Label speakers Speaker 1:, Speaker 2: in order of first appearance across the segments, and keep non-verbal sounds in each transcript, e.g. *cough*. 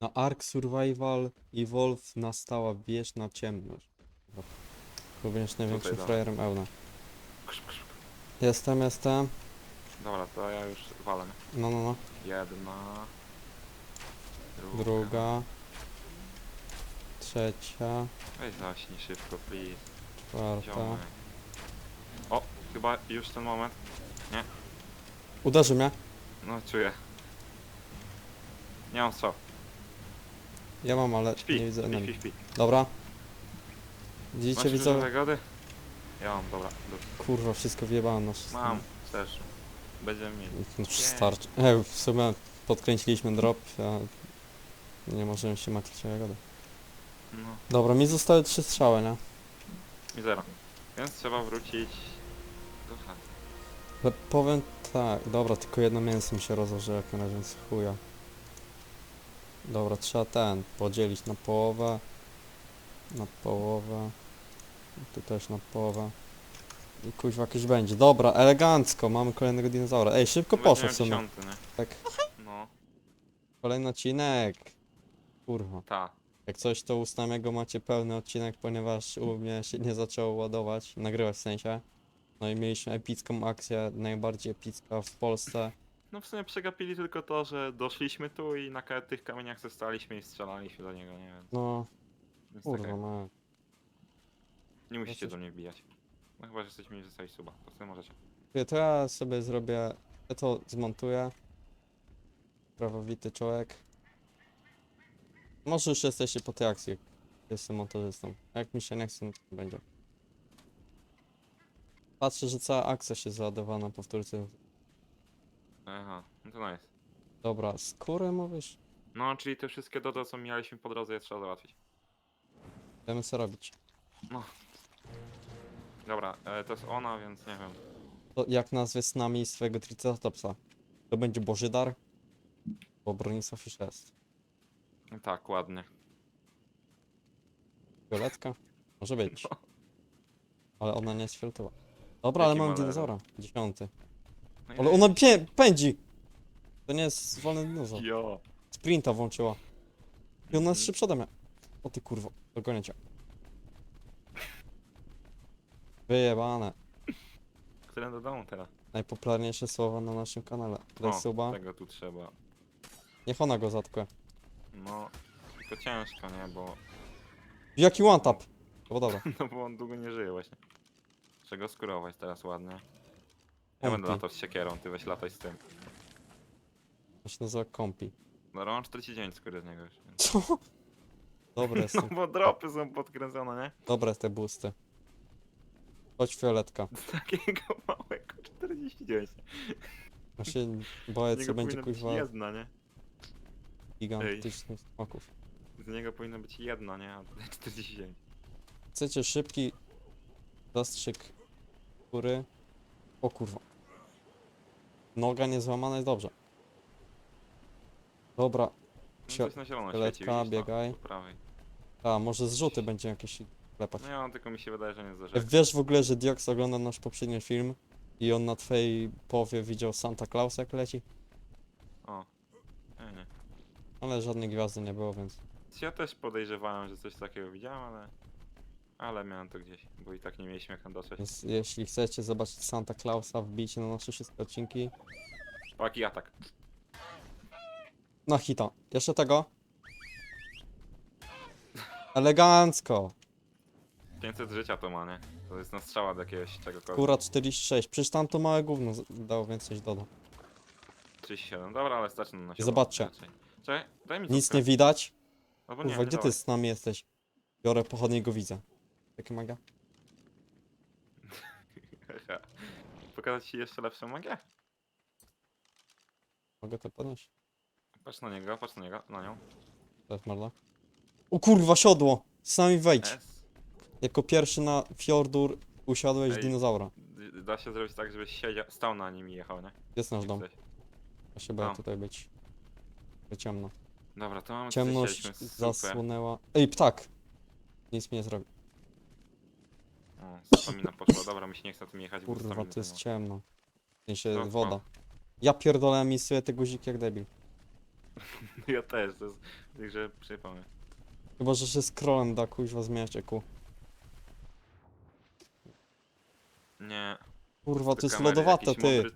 Speaker 1: Na Ark Survival Evolve nastała wieczna ciemność. Bo będziesz największym
Speaker 2: Tutaj,
Speaker 1: frajerem Euna.
Speaker 2: Krz, krz.
Speaker 1: Jestem, jestem.
Speaker 2: Dobra, to ja już walę.
Speaker 1: No, no, no.
Speaker 2: Jedna. Druga.
Speaker 1: Druga. Trzecia.
Speaker 2: Weź zaśnij szybko, please.
Speaker 1: Czwarta.
Speaker 2: Ziomek. O, chyba już ten moment.
Speaker 1: Uderzy mnie.
Speaker 2: No, czuję. Nie mam co.
Speaker 1: Ja mam, ale
Speaker 2: Śpi,
Speaker 1: nie widzę
Speaker 2: śpi,
Speaker 1: enemy.
Speaker 2: śpi, śpi.
Speaker 1: Dobra. Widzicie, widzę.
Speaker 2: Ja mam, dobra. dobra.
Speaker 1: Kurwa, wszystko wyjebałem na wszystko.
Speaker 2: Mam, też. Będziemy mieli.
Speaker 1: Już starczy. E, w sumie podkręciliśmy drop, a nie możemy się martwić o jagody.
Speaker 2: No,
Speaker 1: Dobra, mi zostały trzy strzały, nie?
Speaker 2: i zero. Więc trzeba wrócić do chaty.
Speaker 1: Ale powiem tak, dobra, tylko jedno mięso mi się rozłoży jak na razie, więc chuja. Dobra, trzeba ten, podzielić na połowę. Na połowę. Tu też na połowę. I kuźwa jakiś będzie. Dobra, elegancko, mamy kolejnego dinozaura. Ej, szybko poszło w sumie.
Speaker 2: dziesiąty, nie?
Speaker 1: Tak,
Speaker 2: No,
Speaker 1: kolejny odcinek. Kurwa.
Speaker 2: ta.
Speaker 1: Jak coś, to u Snamiego macie pełny odcinek, ponieważ u mnie się nie zaczęło ładować, nagrywać w sensie. No i mieliśmy epicką akcję, najbardziej epicka w Polsce.
Speaker 2: No w sumie przegapili tylko to, że doszliśmy tu i na ka- tych kamieniach zostaliśmy i strzelaliśmy do niego, nie wiem.
Speaker 1: No,
Speaker 2: Więc
Speaker 1: kurwa,
Speaker 2: taka,
Speaker 1: no.
Speaker 2: nie musicie
Speaker 1: Jesteś-
Speaker 2: do mnie wbijać. No chyba, że chcecie mi zostawić suba, to sobie możecie.
Speaker 1: Wie, To ja sobie zrobię, ja to zmontuję. Prawowity człowiek. Może już jesteście po tej akcji, jak jestem montażystą. Jak mi się nie chce, to nie będzie. Patrzę, że cała akcja się załadowała na powtórce.
Speaker 2: Aha, no to nice.
Speaker 1: Dobra, skórę mówisz?
Speaker 2: No, czyli te wszystkie dodo, co mieliśmy po drodze, je trzeba załatwić.
Speaker 1: Wiemy co robić.
Speaker 2: Dobra, e, to jest ona, więc nie wiem.
Speaker 1: To jak nazwie z nami swojego Triceratopsa? To będzie Bożydar? Bo Bronisław już jest.
Speaker 2: Tak, ładnie.
Speaker 1: Violetka? Może być. Ale ona nie jest fioletowa. Dobra, ale
Speaker 2: Jaki
Speaker 1: mam
Speaker 2: maler?
Speaker 1: dinozaura. Dziesiąty. Ale ona pie pędzi! To nie jest wolny dinozaur.
Speaker 2: Jo.
Speaker 1: Sprinta włączyła. I ona jest
Speaker 2: Mhm.
Speaker 1: szybsza ode mnie. O ty kurwo, dogonię cię. Wyjebane.
Speaker 2: Które do domu teraz?
Speaker 1: Najpopularniejsze słowa na naszym kanale. Daj
Speaker 2: O,
Speaker 1: suba.
Speaker 2: tego tu trzeba.
Speaker 1: Niech ona go zatkuje.
Speaker 2: No, tylko ciężko, nie? Bo,
Speaker 1: Jaki one tap? No bo dobra. *laughs*
Speaker 2: no bo on długo nie żyje właśnie. Trzeba go skurować teraz ładnie. Ja będę
Speaker 1: Kompi.
Speaker 2: latał z siekierą, ty weź lataj z tym.
Speaker 1: To się nazywa kompi.
Speaker 2: No, mam 49 skóry z niego już. Więc...
Speaker 1: Co? Dobre *laughs* jest
Speaker 2: No
Speaker 1: to.
Speaker 2: bo dropy są podkręcone, nie?
Speaker 1: Dobre te boosty. Chodź fioletka. *laughs*
Speaker 2: Z takiego małego 49.
Speaker 1: Ja się boję co będzie
Speaker 2: powinna być
Speaker 1: kuźwa
Speaker 2: jedna, nie?
Speaker 1: gigantycznych smaków.
Speaker 2: Z niego powinno być jedna, nie? A tutaj 49.
Speaker 1: Chcecie szybki zastrzyk góry? O kurwa. Noga nie złamana jest dobrze. Dobra,
Speaker 2: No
Speaker 1: Sio-
Speaker 2: coś na zielono
Speaker 1: fioletka,
Speaker 2: świeci, widzisz,
Speaker 1: biegaj.
Speaker 2: No, po prawej.
Speaker 1: a może zrzuty będzie jakieś klepać.
Speaker 2: No ja tylko mi się wydaje, że nie zdarza.
Speaker 1: Wiesz w ogóle, że Diox ogląda nasz poprzedni film i on na twojej połowie widział Santa Claus jak leci?
Speaker 2: O. Nie, nie.
Speaker 1: Ale żadnej gwiazdy nie było, więc...
Speaker 2: Ja też podejrzewałem, że coś takiego widziałem, ale... Ale miałem to gdzieś, bo i tak nie mieliśmy jak tam dotrzeć.
Speaker 1: więc jeśli chcecie zobaczyć Santa Clausa, wbijcie na nasze wszystkie odcinki.
Speaker 2: Paki atak.
Speaker 1: Na hita. Jeszcze tego. Elegancko.
Speaker 2: 500 życia to ma, nie? To jest na strzała do jakiegoś czegokolwiek.
Speaker 1: Kura 46. Przecież tam to małe gówno z- dało więcej doda.
Speaker 2: 37. Dobra, ale starczy na siebie.
Speaker 1: Zobaczcie.
Speaker 2: Czekaj, daj mi
Speaker 1: Nic nie widać.
Speaker 2: Albo nie,
Speaker 1: Kurwa, gdzie ty z nami jesteś? Biorę pochodnie i go widzę. Takie magia? *laughs*
Speaker 2: Pokazać ci jeszcze lepszą magię?
Speaker 1: Mogę to podnieść?
Speaker 2: Patrz na niego, patrz na niego, na nią.
Speaker 1: To jest marla. O kurwa, siodło! Z nami wejdź.
Speaker 2: S.
Speaker 1: Jako pierwszy na Fjordur usiadłeś
Speaker 2: Ej.
Speaker 1: dinozaura.
Speaker 2: D- Da się zrobić tak, żebyś siedział, stał na nim i jechał, nie?
Speaker 1: Jest nasz
Speaker 2: Jak
Speaker 1: dom.
Speaker 2: chcesz.
Speaker 1: Ja się boję
Speaker 2: Tam.
Speaker 1: tutaj być. To ciemno.
Speaker 2: Dobra, to mamy
Speaker 1: Ciemność zasłonęła. Ej, ptak! Nic mi nie zrobi.
Speaker 2: Stamina poszła, dobra, mi się nie chce tym jechać, bo
Speaker 1: Kurwa,
Speaker 2: staminy
Speaker 1: to jest
Speaker 2: nie ma.
Speaker 1: ciemno. W sensie
Speaker 2: To
Speaker 1: woda. Ja pierdolę emisuję te guziki jak debil. *laughs*
Speaker 2: Ja też, to jest także przypomnę.
Speaker 1: Chyba, że się scrollem da kuźwa zmieniać eku.
Speaker 2: Nie.
Speaker 1: Kurwa,
Speaker 2: do
Speaker 1: to jest
Speaker 2: kamery,
Speaker 1: lodowate,
Speaker 2: jakiś
Speaker 1: ty.
Speaker 2: Mądry,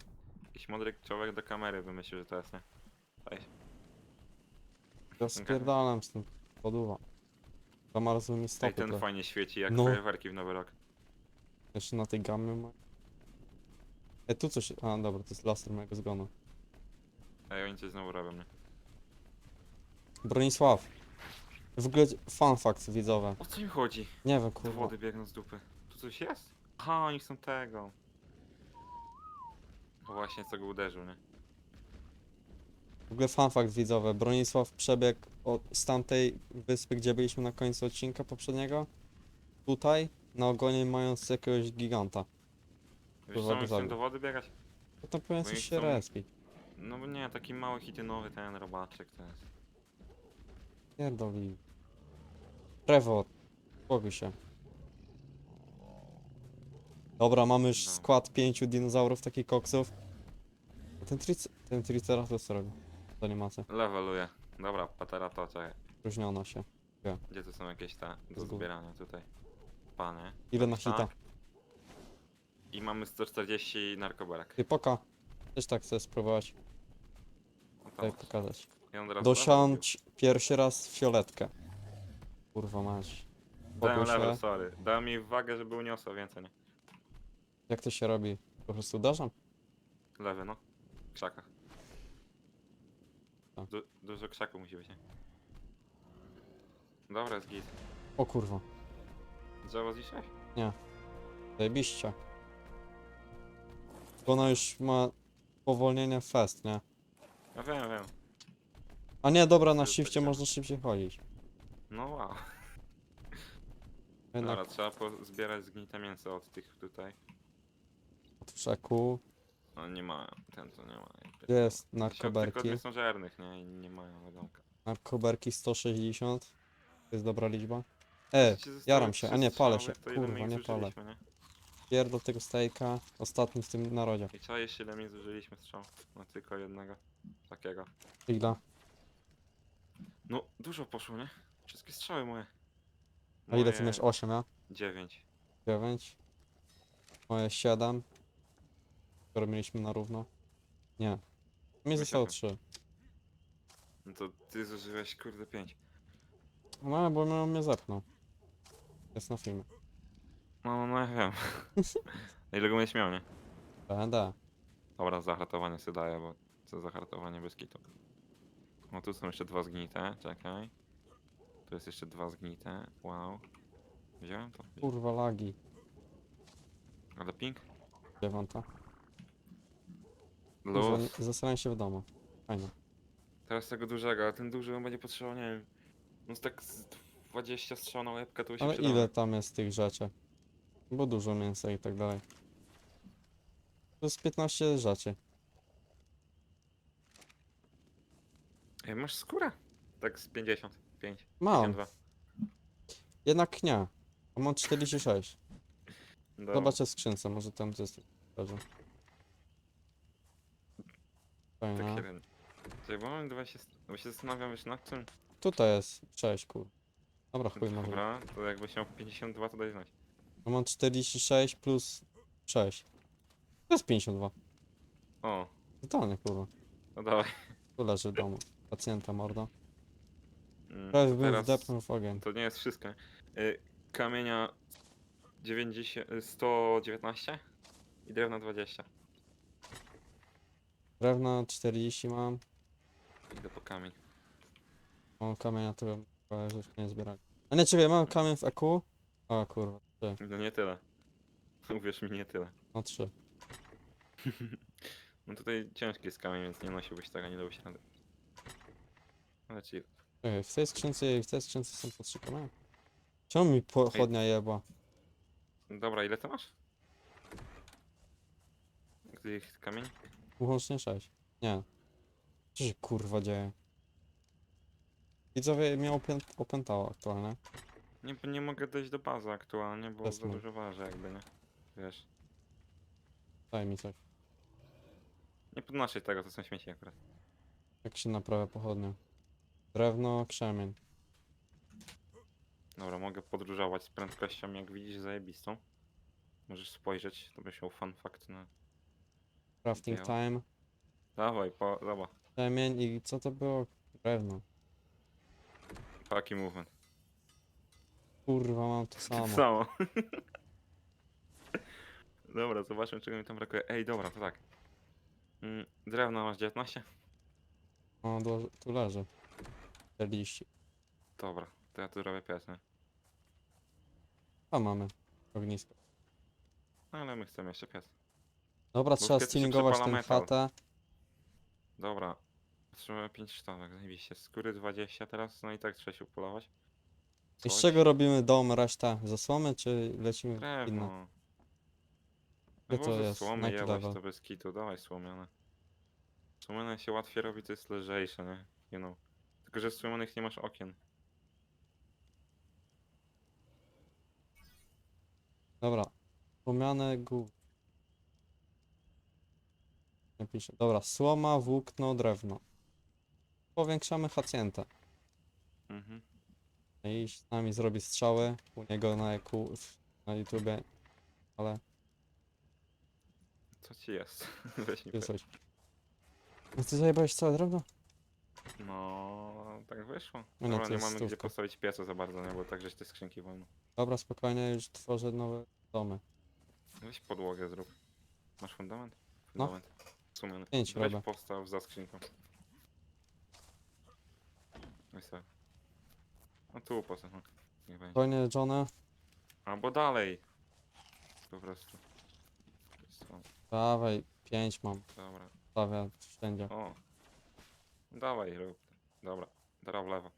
Speaker 2: jakiś mądry człowiek do kamery wymyślił, że to jest, nie? Weź.
Speaker 1: Ja spierdalam z tym poduwa. Zamarzły mi
Speaker 2: Ej,
Speaker 1: stopy
Speaker 2: ten
Speaker 1: trochę.
Speaker 2: fajnie świeci, jak
Speaker 1: No.
Speaker 2: fajerwerki w Nowy Rok.
Speaker 1: Jeszcze na tej gamie ma. E, tu coś... A, dobra, to jest laser mojego zgonu.
Speaker 2: Ej, oni coś znowu robią, nie?
Speaker 1: Bronisław. W ogóle fun fact widzowe.
Speaker 2: O co im chodzi?
Speaker 1: Nie wiem,
Speaker 2: Do
Speaker 1: kurwa.
Speaker 2: wody biegną z dupy. Tu coś jest? Aha, oni są tego. O właśnie, co go uderzył, nie?
Speaker 1: W ogóle fun fact widzowe. Bronisław przebiegł od, z tamtej wyspy, gdzie byliśmy na końcu odcinka poprzedniego. Tutaj, na ogonie mając jakiegoś giganta.
Speaker 2: Wiesz
Speaker 1: Kurwa,
Speaker 2: co, oni chcą
Speaker 1: zabił.
Speaker 2: do wody biegać?
Speaker 1: Potem powinien
Speaker 2: Bo
Speaker 1: coś się
Speaker 2: są-
Speaker 1: respić.
Speaker 2: No bo nie, taki mały hitynowy ten robaczek to jest.
Speaker 1: Pierdoli. Trevor. Spokój się. Dobra, mamy już
Speaker 2: No.
Speaker 1: skład pięciu dinozaurów, takich koksów. A Ten, tric ten triceratops robi? To nie macie.
Speaker 2: Leveluje. Dobra, patera to, czekaj.
Speaker 1: Różniono się.
Speaker 2: Gdzie tu są jakieś te do zbierania tutaj?
Speaker 1: Ile na hita?
Speaker 2: Tak. I mamy 140 narkoberek.
Speaker 1: Ty poka. Też tak chcę spróbować
Speaker 2: No to masz.
Speaker 1: pokazać.
Speaker 2: Teraz
Speaker 1: Dosiądź pierwszy raz fioletkę. Kurwa mać.
Speaker 2: Dałem
Speaker 1: Spokój
Speaker 2: level, sorry. Dałem mi uwagę, żeby uniosło więcej, nie?
Speaker 1: Jak to się robi? Po prostu uderzam?
Speaker 2: Lewy, no. W krzakach.
Speaker 1: A.
Speaker 2: Du dużo krzaków musi być, nie? Dobra, jest git.
Speaker 1: O kurwa.
Speaker 2: Drzewo zniszczyłeś?
Speaker 1: Zajebiście. Bo ona już ma powolnienie fest, nie?
Speaker 2: Ja wiem, wiem.
Speaker 1: A nie, dobra, na
Speaker 2: Sobie
Speaker 1: shifcie można szybciej chodzić.
Speaker 2: No wow.
Speaker 1: Jednak
Speaker 2: Dobra, trzeba pozbierać zgnite mięso od tych tutaj.
Speaker 1: w szeku.
Speaker 2: No nie mają, ten to nie ma.
Speaker 1: Gdzie jest
Speaker 2: Tylko
Speaker 1: narkoberki?
Speaker 2: nie są żernych, nie? I nie mają wiadomka.
Speaker 1: Narkoberki 160. To jest dobra liczba. E, jaram się, a nie, palę się. Kurwa, nie palę. Pierdol tego stejka. Ostatni w tym narodzie.
Speaker 2: I co jeszcze ile mi zużyliśmy strzał? No tylko jednego. Takiego.
Speaker 1: Ile?
Speaker 2: No, dużo poszło, nie? Wszystkie strzały moje.
Speaker 1: A ile ty miałeś? 8, ja?
Speaker 2: 9.
Speaker 1: 9. Moje 7. Które mieliśmy na równo. Nie. Mi zostało 3.
Speaker 2: No to ty zużyłeś kurde 5.
Speaker 1: No, bo mnie- mnie zepchnął. Jest na filmie.
Speaker 2: No, no ja wiem. *laughs* ile go będziesz miał, nie?
Speaker 1: Będę.
Speaker 2: Dobra, zahartowanie sobie daję, bo co zahartowanie bez kitu. No tu są jeszcze dwa zgnite, czekaj. Tu jest jeszcze dwa zgnite, wow. Wziąłem to?
Speaker 1: Kurwa lagi.
Speaker 2: Ale pink?
Speaker 1: Dziewiąta. Kurwa,
Speaker 2: Luz.
Speaker 1: nie- Zasrałem się w domu. Fajnie.
Speaker 2: Teraz tego dużego, ale ten duży on będzie potrzebował, nie wiem. No tak z 20 strzał na łebkę to by się
Speaker 1: Ale
Speaker 2: przydało.
Speaker 1: ile tam jest tych rzeczy? Bo dużo mięsa i tak dalej. To jest 15 rzeczy.
Speaker 2: Ej, masz skórę? Tak z 55.
Speaker 1: Mam.
Speaker 2: 52.
Speaker 1: Jednak nie. A mam 46.
Speaker 2: Dobra.
Speaker 1: Zobaczę w skrzynce, może tam jest. Leży.
Speaker 2: Tak. Czekaj, bo mam 20... Bo się zastanawiam wiesz nad tym.
Speaker 1: Tutaj jest. Cześć, kur. Dobra, chuj może.
Speaker 2: Dobra, to jakbyś miał 52 to daj znać.
Speaker 1: Ja mam 46 plus 6. To jest 52.
Speaker 2: O,
Speaker 1: Totalnie kurwa.
Speaker 2: no dawaj.
Speaker 1: Tu leży w domu. Pacjenta morda.
Speaker 2: Mm,
Speaker 1: Prawie
Speaker 2: to
Speaker 1: bym
Speaker 2: teraz
Speaker 1: wdepnął w ogień.
Speaker 2: To nie jest wszystko. Y, kamienia 90, y, 119 i drewna 20.
Speaker 1: Drewna 40 mam.
Speaker 2: Idę po kamień.
Speaker 1: Mam kamienia, to bym chyba żeśmy nie zbierali. A nie, czekaj, mam kamień w EQ. O kurwa, 3.
Speaker 2: No nie tyle. *laughs* Uwierz mi, nie tyle.
Speaker 1: No 3. *laughs*
Speaker 2: No tutaj ciężki jest kamień, więc nie nosiłbyś tego, nie dałbyś rady. Ale ci...
Speaker 1: Czekaj, w tej skrzynce, w tej skrzynce są po 3 kamienie. Czemu mi pochodnia jebła?
Speaker 2: Dobra, ile to masz? Tych kamień?
Speaker 1: Łącznie 6. Nie. Co się kurwa dzieje? Widzowie mnie opę opętało aktualnie.
Speaker 2: Nie, nie mogę dojść do bazy aktualnie, bo
Speaker 1: Bez
Speaker 2: za dużo waży jakby, nie? Wiesz.
Speaker 1: Daj mi coś.
Speaker 2: Nie podnoszę tego, to są śmieci akurat.
Speaker 1: Jak się naprawia pochodnia? Drewno, krzemień.
Speaker 2: Dobra, mogę podróżować z prędkością, jak widzisz, zajebistą. Możesz spojrzeć, to byś miał fun fact na...
Speaker 1: Crafting
Speaker 2: Ja.
Speaker 1: time.
Speaker 2: Dawaj, po, zobacz.
Speaker 1: Krzemień i co to było? Drewno.
Speaker 2: Taki movement.
Speaker 1: Kurwa, mam to
Speaker 2: To
Speaker 1: samo. *laughs*
Speaker 2: samo. dobra, zobaczmy czego mi tam brakuje. Ej, dobra, to tak. Mm, drewno masz 19?
Speaker 1: O, do, tu leży. 40.
Speaker 2: Dobra, to ja tu robię nie?
Speaker 1: A mamy. Ognisko.
Speaker 2: No, ale my chcemy jeszcze piec.
Speaker 1: Dobra, trzeba
Speaker 2: piecu się przepala
Speaker 1: tę
Speaker 2: metal.
Speaker 1: chatę.
Speaker 2: Dobra. Potrzebujemy 5 sztabek, zajebiście. Skóry 20 teraz, no i tak trzeba się upolować.
Speaker 1: I z
Speaker 2: Coś.
Speaker 1: czego robimy dom, reszta? Ze słomy, czy lecimy w inne?
Speaker 2: Drewno.
Speaker 1: Gdzie
Speaker 2: No
Speaker 1: to
Speaker 2: może
Speaker 1: jest?
Speaker 2: słomy
Speaker 1: level?
Speaker 2: to bez kitu, dawaj słomiane. Słomiane się łatwiej robi, to jest lżejsze, nie? You know. Tylko, że z słomianych nie masz okien.
Speaker 1: Dobra. Nie piszę. Dobra, słoma, włókno, drewno. Powiększamy hacjentę.
Speaker 2: Mhm.
Speaker 1: I z nami zrobi strzały u niego na, w- na YouTubie. Ale
Speaker 2: Co ci jest? *laughs* Weź mi
Speaker 1: ty coś. No ty zajebałeś całe drewno?
Speaker 2: No, tak wyszło.
Speaker 1: No
Speaker 2: Dobra,
Speaker 1: to
Speaker 2: nie
Speaker 1: jest
Speaker 2: mamy gdzie
Speaker 1: stówka.
Speaker 2: postawić pieca za bardzo, nie? Bo tak żeś te skrzynki wolno.
Speaker 1: Dobra, spokojnie, już tworzę nowe domy.
Speaker 2: Weź podłogę zrób. Masz fundament?
Speaker 1: No.
Speaker 2: Fundament. Sumiony.
Speaker 1: Pięć
Speaker 2: Weź
Speaker 1: robię.
Speaker 2: postaw za skrzynką. Sobie. No tu postaw, no. Niech będzie.
Speaker 1: Spokojnie, Johnny.
Speaker 2: Albo dalej. Po prostu. Co?
Speaker 1: Dawaj, pięć mam.
Speaker 2: Dobra.
Speaker 1: Stawia wszędzie.
Speaker 2: O. Dawaj, rób. Dobra. Teraz w lewo.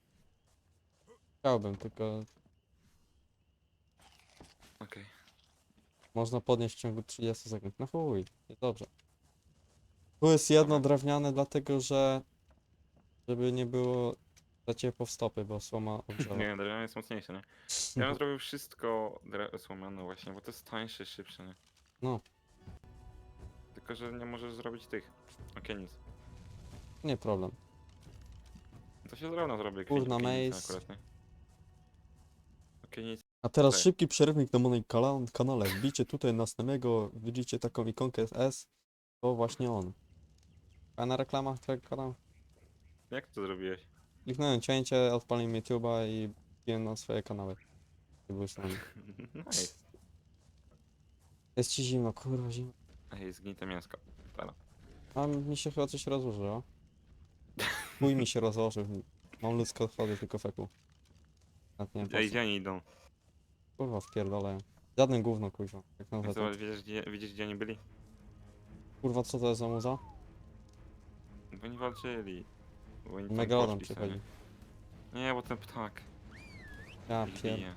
Speaker 1: Chciałbym, tylko
Speaker 2: Okej.
Speaker 1: można podnieść w ciągu 30 sekund. No chuj, jest dobrze. Tu jest jedno drewniane, dlatego że żeby nie było za ciepło w stopy, bo słoma ogrzewa.
Speaker 2: Nie, drewniane jest mocniejsze, nie? Ja bym *laughs* zrobił wszystko dre- słomiane właśnie, bo to jest tańsze, szybsze, nie?
Speaker 1: No.
Speaker 2: Tylko, że nie możesz zrobić tych okienic.
Speaker 1: Nie problem.
Speaker 2: To się zrobię, zrobię
Speaker 1: Kurna,
Speaker 2: okienice
Speaker 1: maze.
Speaker 2: akurat, nie? Okienic.
Speaker 1: A teraz szybki przerywnik na moim kala- kanale. Wbijcie tutaj następnego, widzicie taką ikonkę S. To właśnie on. Fajna reklama twojego kanału.
Speaker 2: Jak to zrobiłeś?
Speaker 1: Kliknąłem cięcie, odpaliłem YouTube'a i wbiłem na swoje kanały. I były z nami.
Speaker 2: nice.
Speaker 1: Jest ci zimno, kurwa zimno.
Speaker 2: Ej, zgnite mięsko. Teraz.
Speaker 1: A mi się chyba coś rozłożyło. Mój mi się rozłożył. Mam ludzkie odchody, tylko feku. Nawet nie wiem po
Speaker 2: Ej,
Speaker 1: co.
Speaker 2: gdzie oni idą?
Speaker 1: Kurwa wpierdolę. Żadne gówno, kurwa. Jak to.
Speaker 2: Zobacz, widzisz gdzie, widzisz, gdzie oni byli?
Speaker 1: Kurwa, co to jest za muza?
Speaker 2: Bo oni walczyli. Bo oni tam
Speaker 1: Megalodon
Speaker 2: poszli
Speaker 1: przychodzi.
Speaker 2: Nie, bo ten ptak.
Speaker 1: Ja pier...
Speaker 2: bije.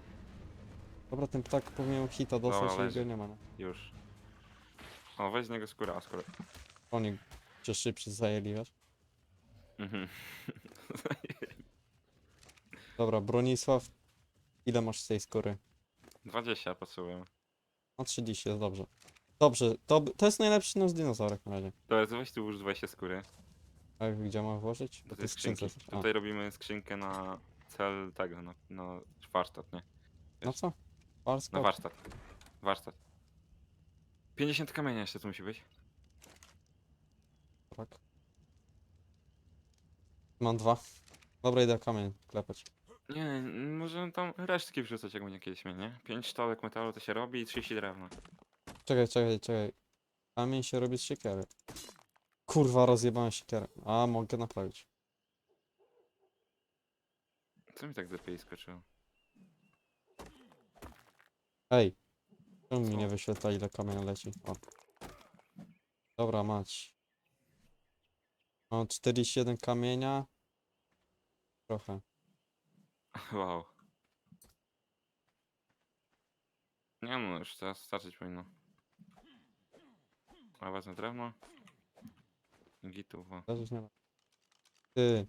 Speaker 1: Dobra, ten ptak powinien hita dostać
Speaker 2: Dobra, leży.
Speaker 1: go nie ma. No.
Speaker 2: Już. O, weź z niego skórę, a skórę.
Speaker 1: Oni cię szybszy zajęli, wiesz?
Speaker 2: Mhm. *laughs*
Speaker 1: Dobra, Bronisław. Ile masz z tej skóry?
Speaker 2: 20 potrzebuję.
Speaker 1: No 30 jest dobrze. Dobrze, to, to jest najlepszy nasz dinozaurek na razie.
Speaker 2: Dobra, to weź tu już 20 skóry.
Speaker 1: A jak- gdzie mam włożyć?
Speaker 2: Do
Speaker 1: to
Speaker 2: tej skrzynki.
Speaker 1: A,
Speaker 2: Tutaj robimy skrzynkę na cel tego, na, na warsztat, nie?
Speaker 1: no co?
Speaker 2: Na
Speaker 1: Warskop?
Speaker 2: warsztat. Warsztat. 50 kamienia jeszcze tu musi być.
Speaker 1: Tak. Mam dwa. Dobra, idę kamień klepać.
Speaker 2: Nie, możemy tam resztki wrzucać, jak będzie kiedyś mieć, nie? 5 sztabek metalu to się robi i 30 drewna.
Speaker 1: Czekaj, czekaj, czekaj. Kamień się robi z siekiery. Kurwa, rozjebałem siekierę. A, mogę naprawić.
Speaker 2: Co mi tak DPI skoczyło?
Speaker 1: Ej! Czemu mi nie wyświetla ile kamienia leci? O. Dobra, mać. Mam 41 kamienia. Trochę. *laughs*
Speaker 2: Wow. Nie no, już teraz starczyć powinno. A wezmę drewno. Gitów, o.
Speaker 1: Leżysz nie ma. Ty,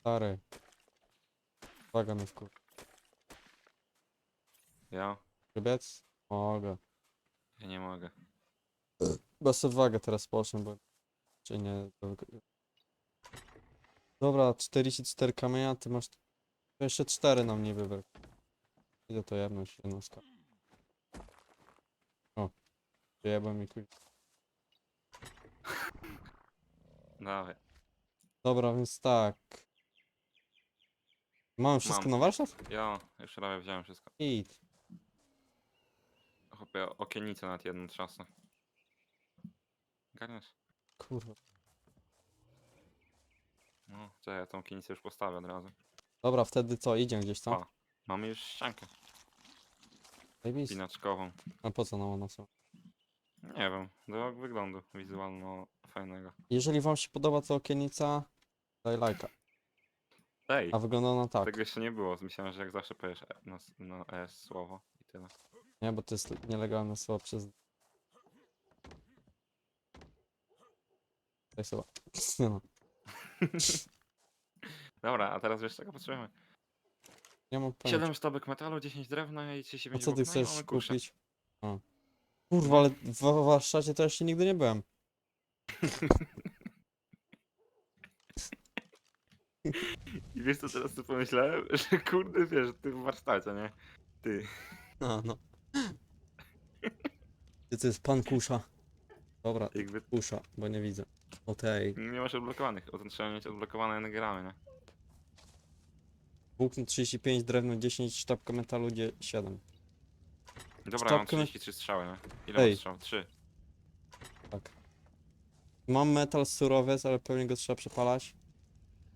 Speaker 1: stary. Uwaga mnie wkur...
Speaker 2: Ja?
Speaker 1: Rybiec? Mogę.
Speaker 2: Ja nie mogę.
Speaker 1: Chyba sobie wagę teraz pocznę, bo... Czy nie... Dobra, 44 kamienia, ty masz... To jeszcze 4 nam nie wybrać. Idę to jebnąć, jednostka. O. Jebę mi kuj.
Speaker 2: Dawaj.
Speaker 1: Dobra, więc tak. Mamy wszystko
Speaker 2: Mam.
Speaker 1: na warsztat?
Speaker 2: Ja już prawie wziąłem wszystko.
Speaker 1: Idź.
Speaker 2: Chłopie, okienicę nad jedną trzasnę. Garniesz?
Speaker 1: Kurwa.
Speaker 2: No, czekaj, ja tą okienicę już postawię od razu.
Speaker 1: Dobra, wtedy co, idzie gdzieś tam?
Speaker 2: O. Mamy już ściankę
Speaker 1: Zajebiste.
Speaker 2: pinaczkową.
Speaker 1: A po co nam ona są?
Speaker 2: Nie wiem, do wyglądu wizualno fajnego.
Speaker 1: Jeżeli wam się podoba ta okienica, daj lajka.
Speaker 2: Ej,
Speaker 1: A wygląda ona tak.
Speaker 2: tego jeszcze nie było. Myślałem, że jak zawsze powiesz e- na, s- ES słowo i tyle.
Speaker 1: Nie, bo to jest nielegalne słowo przez... Daj słowa. *laughs* Nie no, *laughs*
Speaker 2: Dobra, a teraz wiesz czego potrzebujemy?
Speaker 1: nie mam pojęcia.
Speaker 2: 7 sztabek metalu, 10 drewna i
Speaker 1: A
Speaker 2: 35
Speaker 1: co ty
Speaker 2: włókna i
Speaker 1: chcesz
Speaker 2: mamy kuszę.
Speaker 1: kupić? A. Kurwa, ale w Warszawie to jeszcze nigdy nie byłem.
Speaker 2: I wiesz co teraz sobie pomyślałem? *laughs* Że kurde wiesz, ty w warsztacie, nie? Ty.
Speaker 1: No, no. Ty to jest pan Kusza. Dobra,
Speaker 2: Jakby
Speaker 1: Kusza, bo nie widzę. O tej.
Speaker 2: nie masz odblokowanych. O tym trzeba mieć odblokowane enegramy, nie?
Speaker 1: Włókno 35, drewno 10, sztabka metalu 7.
Speaker 2: Dobra, mam
Speaker 1: me-
Speaker 2: 33 strzały, nie? Ile
Speaker 1: Ej.
Speaker 2: mam strzał? 3.
Speaker 1: Tak. Mam metal surowiec, ale pewnie go trzeba przepalać.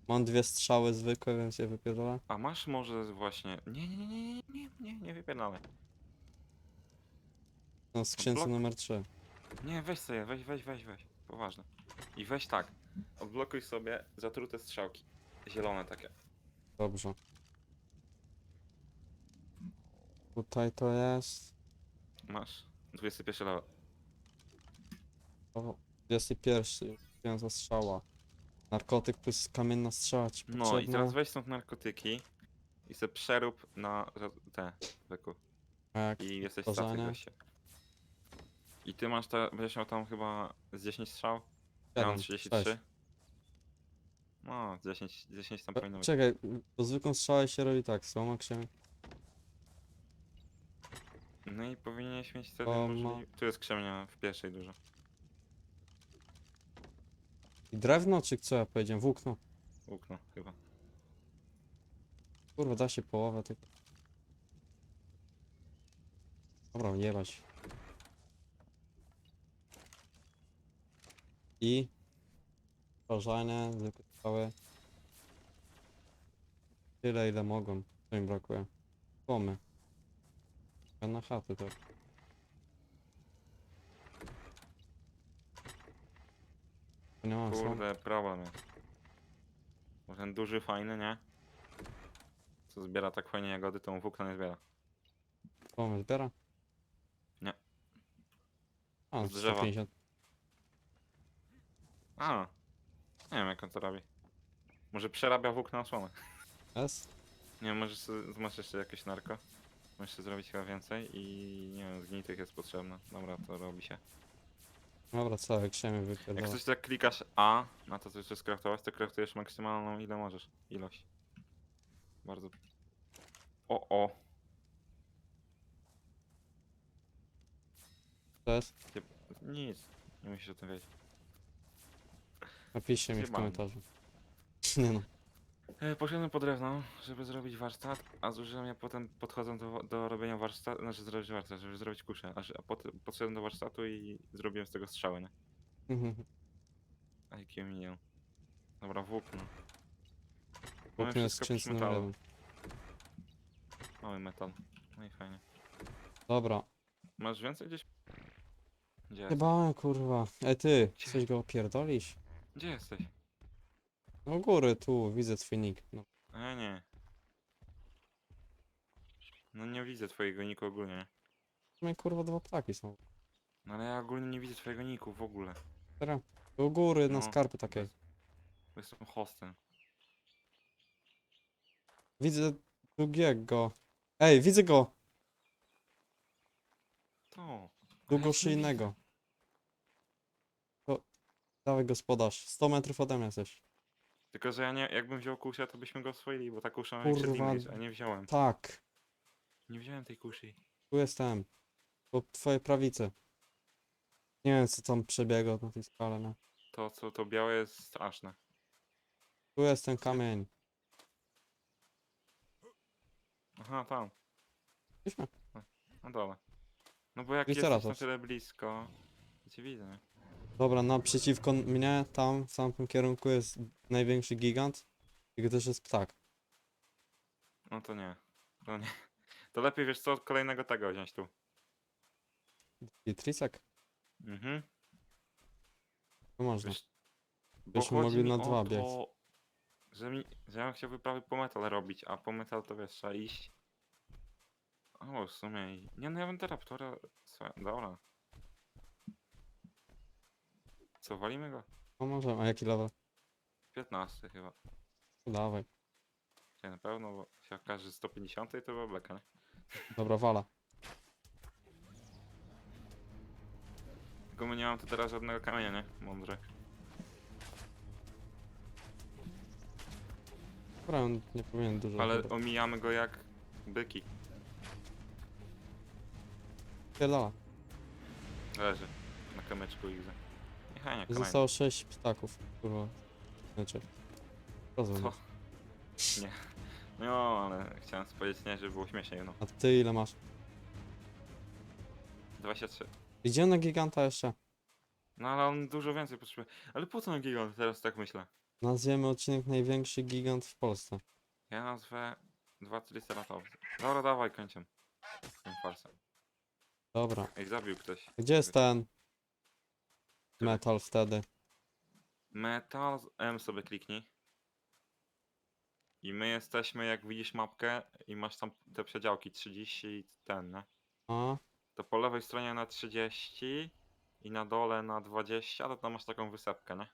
Speaker 1: Mam dwie strzały zwykłe, więc je wypierdolę.
Speaker 2: A masz może właśnie... Nie, nie, nie, nie, nie, nie, nie, nie wypierdalaj.
Speaker 1: Na skrzynce
Speaker 2: blok.
Speaker 1: numer 3.
Speaker 2: Nie, weź sobie, weź, weź, weź, weź. Poważnie. I weź tak. Odblokuj sobie zatrute strzałki. Zielone takie.
Speaker 1: Dobrze. Tutaj to jest.
Speaker 2: Masz. 21 level.
Speaker 1: O, 21. Piąta strzała. Narkotyk plus kamienna strzała ci
Speaker 2: No i
Speaker 1: potrzebna.
Speaker 2: teraz weź stąd narkotyki i se przerób na za- te wyku.
Speaker 1: A jak
Speaker 2: I jesteś statek goście. I ty masz te, będziesz miał tam chyba z 10 strzał? Ja mam
Speaker 1: Siedem,
Speaker 2: 33.
Speaker 1: sześć.
Speaker 2: No, 10, 10 tam
Speaker 1: E,
Speaker 2: powinno być.
Speaker 1: Czekaj, bo zwykłą strzałę się robi tak, słoma krzemień.
Speaker 2: No i powinieneś mieć wtedy
Speaker 1: O,
Speaker 2: możli...
Speaker 1: ma-
Speaker 2: Tu jest krzemnia w pierwszej dużo.
Speaker 1: I drewno, czy co ja powiedziałem? Włókno.
Speaker 2: Łukno chyba.
Speaker 1: Kurwa, da się połowę tylko. Dobra, jebać. I... Pożanie, zwykłe strzały. Tyle, ile mogą. Co im brakuje? Pomy. Ja na chaty to. To nie mam co?
Speaker 2: Kurde, problem jest. Bo ten duży, fajny, nie? Co zbiera tak fajnie jagody, to on włókna nie zbiera.
Speaker 1: Pomy zbiera?
Speaker 2: Nie.
Speaker 1: A,
Speaker 2: Z drzewa.
Speaker 1: 150.
Speaker 2: A, nie wiem jak on to robi. Może przerabia włókna na słomę.
Speaker 1: Jest?
Speaker 2: Nie wiem, możesz sobie- masz jeszcze jakieś narko? Sobie zrobić chyba więcej i nie wiem, zgnitych jest potrzebne. Dobra, to robi się.
Speaker 1: Dobra, co, jak się mi
Speaker 2: Jak coś tak klikasz A na to, co chcesz skraftować, to kraftujesz maksymalną ile możesz. Ilość. Bardzo. O, o.
Speaker 1: To jest?
Speaker 2: Nic. Nie musisz o tym wiedzieć.
Speaker 1: Napiszcie mi w komentarzu. *laughs* Nie no.
Speaker 2: E, Poszedłem po drewno, żeby zrobić warsztat, a zużyłem ja potem podchodzę do, do robienia warsztatu, znaczy zrobić warsztat, żeby zrobić kuszę, a, że- a potem podszedłem do warsztatu i zrobiłem z tego strzały, nie?
Speaker 1: Mhm.
Speaker 2: A jakie minię. Dobra, włókno. Mamy
Speaker 1: Włókno jest
Speaker 2: wszystko metalu.
Speaker 1: jeden.
Speaker 2: Mały metal. No i fajnie.
Speaker 1: Dobra.
Speaker 2: Masz więcej gdzieś? Gdzie,
Speaker 1: Chyba, kurwa. Ej ty, chcesz go opierdolić?
Speaker 2: Gdzie jesteś?
Speaker 1: No u góry, tu, widzę twój nick. No.
Speaker 2: A ja nie. No nie widzę twojego niku ogólnie. nie?
Speaker 1: W sumie, kurwa, dwa ptaki są.
Speaker 2: No ale ja ogólnie nie widzę twojego niku w ogóle.
Speaker 1: Teraz. U góry, na
Speaker 2: No,
Speaker 1: skarpy takiej.
Speaker 2: Bo jestem hostem.
Speaker 1: Widzę drugiego. Ej, widzę go!
Speaker 2: To.
Speaker 1: Długoszyjnego. To... Dawaj gospodarz. 100 metrów ode mnie jesteś.
Speaker 2: Tylko, że ja nie, jakbym wziął kuszę, to byśmy go oswoili, bo ta kusza ma większy
Speaker 1: Kurwa.
Speaker 2: damage, a nie wziąłem.
Speaker 1: Tak,
Speaker 2: Nie wziąłem tej kuszy.
Speaker 1: tu jestem. Po twojej prawicy. Nie wiem co tam przebiegło na tej skale, no.
Speaker 2: To, co to białe jest straszne.
Speaker 1: Tu jest ten kamień.
Speaker 2: Aha, tam.
Speaker 1: Gdzieśmy?
Speaker 2: Na dole. No bo jak
Speaker 1: Wiesz,
Speaker 2: jesteś na tyle blisko, to cię widzę, nie?
Speaker 1: Dobra, naprzeciwko mnie, tam, w tamtym kierunku jest największy gigant. I też jest ptak.
Speaker 2: No to nie. To nie. To lepiej wiesz co, kolejnego tego wziąć tu.
Speaker 1: I trisek?
Speaker 2: Mhm.
Speaker 1: To można.
Speaker 2: Wiesz,
Speaker 1: Byśmy
Speaker 2: chodzi
Speaker 1: mogli
Speaker 2: mi
Speaker 1: na
Speaker 2: o
Speaker 1: dwa biec.
Speaker 2: to, Że, mi, że ja bym chciał wyprawy po metal robić, a po metal to wiesz, trzeba iść. O, w sumie i... Nie no, ja będę raptora... Słuchaj, Dobra. Co, walimy go?
Speaker 1: No może, a jaki level?
Speaker 2: 15 chyba.
Speaker 1: Dawaj.
Speaker 2: Nie, na pewno, bo się okaże, że 150 to była beka, nie?
Speaker 1: Dobra, wala.
Speaker 2: Tylko my nie mam tu teraz żadnego kamienia, nie? Mądrze.
Speaker 1: Dobra, on nie powinien dużo.
Speaker 2: Ale
Speaker 1: zabrać.
Speaker 2: omijamy go jak byki.
Speaker 1: Pierdala.
Speaker 2: Leży. Na kamyczku ich. Niechaj
Speaker 1: Zostało 6 ptaków. Kurwa. Znaczy. Rozumiem.
Speaker 2: Co? Nie. No, ale chciałem powiedzieć nie, żeby było śmieszniej, no.
Speaker 1: A ty ile masz?
Speaker 2: 23.
Speaker 1: Idzie na giganta jeszcze.
Speaker 2: No ale on dużo więcej potrzebuje. Ale po co na gigant? Teraz tak myślę.
Speaker 1: Nazwiemy odcinek największy gigant w Polsce.
Speaker 2: Ja nazwę dwa triceratopsy. Dobra, dawaj, kończę. Tym farsem.
Speaker 1: Dobra.
Speaker 2: Ej, zabił ktoś.
Speaker 1: Gdzie jest ten? Metal wtedy?
Speaker 2: Metal M sobie kliknij. I my jesteśmy, jak widzisz mapkę i masz tam te przedziałki 30 i ten, nie?
Speaker 1: A?
Speaker 2: To po lewej stronie na 30 i na dole na 20, to tam masz taką wysepkę, nie?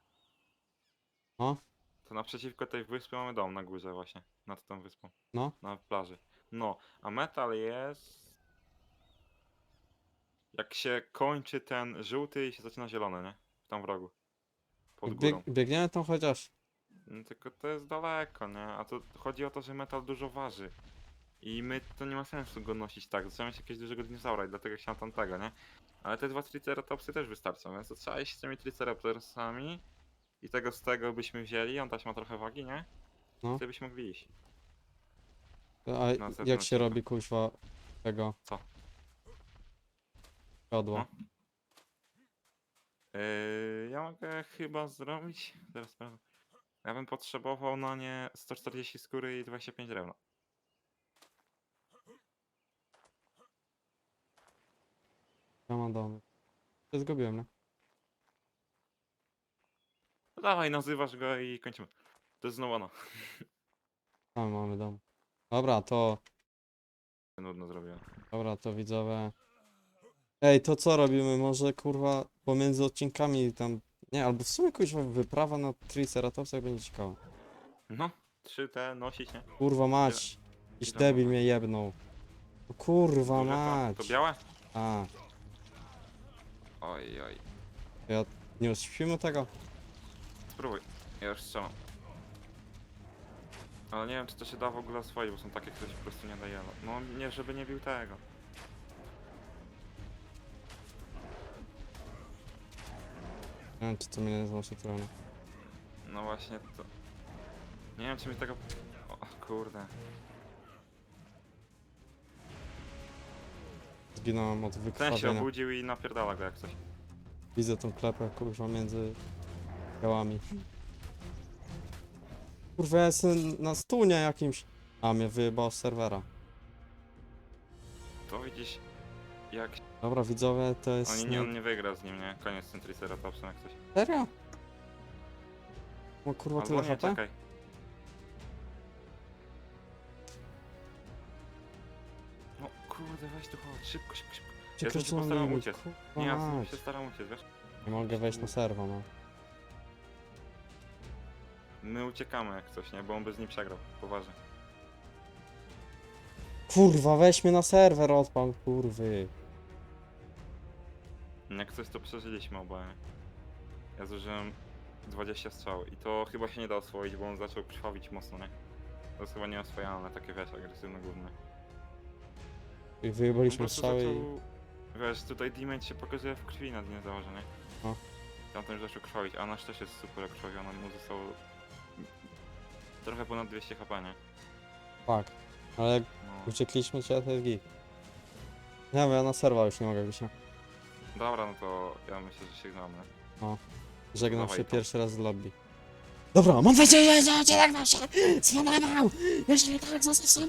Speaker 1: No.
Speaker 2: To naprzeciwko tej wyspy mamy dom na górze właśnie, nad tą wyspą.
Speaker 1: No.
Speaker 2: Na plaży. No, a metal jest... Jak się kończy ten żółty i się zaczyna zielony, nie? Tam w rogu. Pod
Speaker 1: Bieg,
Speaker 2: górą.
Speaker 1: biegniemy tam chociaż.
Speaker 2: No, tylko to jest daleko, nie? A to chodzi o to, że metal dużo waży. I my to nie ma sensu go nosić tak. Trzeba mieć jakiegoś dużego dinozaura i dlatego chciałem tamtego, nie? Ale te dwa triceratopsy też wystarczą, więc to trzeba iść z tymi triceratopsami. I tego z tego byśmy wzięli, on też ma trochę wagi, nie?
Speaker 1: No.
Speaker 2: Wtedy byśmy mogli iść.
Speaker 1: A jak
Speaker 2: zewnątrz
Speaker 1: się robi kuźwa tego?
Speaker 2: Co?
Speaker 1: Siodło.
Speaker 2: No. Yy, ja mogę chyba zrobić. Zaraz sprawdzę. Ja bym potrzebował na nie 140 skóry i 25 drewna.
Speaker 1: Ja mam dom. Się zgubiłem, no.
Speaker 2: No dawaj, nazywasz go i kończymy. To jest znowu ono. *laughs*
Speaker 1: Tam mamy dom. Dobra, to...
Speaker 2: Nudno zrobiłem.
Speaker 1: Dobra, to widzowie. Ej, to co robimy? Może kurwa pomiędzy odcinkami tam. Nie, albo w sumie kuźwa wyprawa na Triceratopsach będzie ciekawa.
Speaker 2: No, 3T nosić, nie?
Speaker 1: Kurwa mać. Jakiś debil mnie jebnął. No Kurwa
Speaker 2: Duże to,
Speaker 1: mać.
Speaker 2: to białe?
Speaker 1: A,
Speaker 2: Oj, oj.
Speaker 1: nie uśpimy tego?
Speaker 2: Spróbuj. Ja już strzelam. Ale nie wiem, czy to się da w ogóle oswoić, bo są takie, które się po prostu nie daje. No nie, żeby nie bił tego.
Speaker 1: Nie wiem, czy to mnie nie znosi trochę.
Speaker 2: No właśnie to... Nie wiem, czy mi tego... O kurde.
Speaker 1: Zginąłem od
Speaker 2: Ten się
Speaker 1: wykrwawienia.
Speaker 2: obudził i napierdala go jak coś.
Speaker 1: Widzę tą klepę kurwa między ciałami. Kurwa, ja jestem na stunie jakimś. A, mnie wyjebał z serwera.
Speaker 2: To widzisz, jak...
Speaker 1: Dobra, widzowie, to jest...
Speaker 2: Oni
Speaker 1: nie-
Speaker 2: on nie wygra z nim, nie? Koniec z tym Triceratopsem jak coś.
Speaker 1: Serio? O kurwa, tyle
Speaker 2: Albo nie,
Speaker 1: HP?
Speaker 2: czekaj. No kurde, weź tu chodź, szybko, szybko, szybko. Bym się
Speaker 1: co robić,
Speaker 2: uciec.
Speaker 1: kurwa
Speaker 2: Nie, ja
Speaker 1: mać.
Speaker 2: się staram uciec, wiesz?
Speaker 1: Nie mogę wejść na serwo, no.
Speaker 2: My uciekamy jak coś, nie? Bo on by z nim przegrał, poważnie.
Speaker 1: Kurwa, weź mnie na serwer odpal, kurwy.
Speaker 2: Jak coś to przeżyliśmy oboje. Ja zużyłem 20 strzał i to chyba się nie da oswoić, bo on zaczął krwawić mocno, nie? To jest chyba nieoswojone, takie wiesz, agresywne gówny.
Speaker 1: I wyjebaliśmy strzały i...
Speaker 2: wiesz, tutaj damage się pokazuje w krwi na dinozaurze, nie?
Speaker 1: No.
Speaker 2: Tamten już zaczął krwawić, a nasz też jest super okrwawiony, mu zostało trochę ponad 200 HP, nie?
Speaker 1: Tak. Ale jak
Speaker 2: No.
Speaker 1: uciekliśmy to jest git. Nie wiem, ja na serwa już nie mogę być.
Speaker 2: Dobra, no to ja myślę, że się znamy.
Speaker 1: Żegnam
Speaker 2: Dawaj
Speaker 1: się
Speaker 2: to.
Speaker 1: pierwszy raz z lobby. Dobra, mam nadzieję, że odcinek wam się spodobał! Jeśli tak, zostawcie